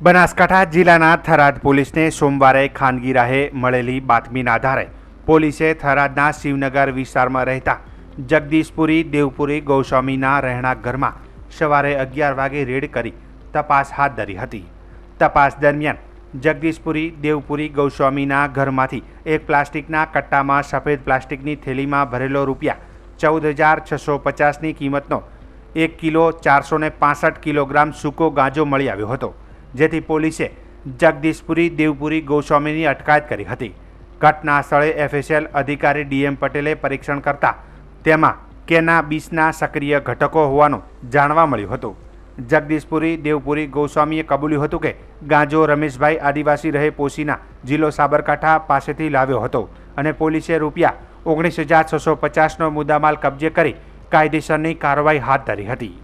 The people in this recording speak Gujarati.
બનાસકાંઠા જિલ્લાના થરાદ પોલીસને સોમવારે ખાનગી રાહે મળેલી બાતમીના આધારે પોલીસે થરાદના શિવનગર વિસ્તારમાં રહેતા જગદીશપુરી, દેવપુરી, ગૌસ્વામીના રહેણાંક ઘરમાં સવારે અગિયાર વાગે રેડ કરી તપાસ હાથ ધરી હતી. તપાસ દરમિયાન જગદીશપુરી, દેવપુરી, ગૌસ્વામીના ઘરમાંથી એક પ્લાસ્ટિકના કટ્ટામાં સફેદ પ્લાસ્ટિકની થેલીમાં ભરેલો રૂપિયા ચૌદ હજાર છસો પચાસની કિંમતનો એક કિલો ચારસો ને કિલોગ્રામ સૂકો ગાંજો મળી આવ્યો હતો. જેથી પોલીસે જગદીશપુરી, દેવપુરી, ગોસ્વામીની અટકાયત કરી હતી. ઘટના સ્થળે એફએસએલ અધિકારી ડીએમ પટેલે પરીક્ષણ કરતા તેમાં કેનાબીસના સક્રિય ઘટકો હોવાનું જાણવા મળ્યું હતું. જગદીશપુરી, દેવપુરી, ગોસ્વામીએ કબૂલ્યું હતું કે ગાંજો રમેશભાઈ આદિવાસી રહે પોશીના જિલ્લો સાબરકાંઠા પાસેથી લાવ્યો હતો અને પોલીસે રૂપિયા ઓગણીસ હજાર છસો પચાસનો મુદ્દામાલ કબજે કરી કાયદેસરની કાર્યવાહી હાથ ધરી હતી.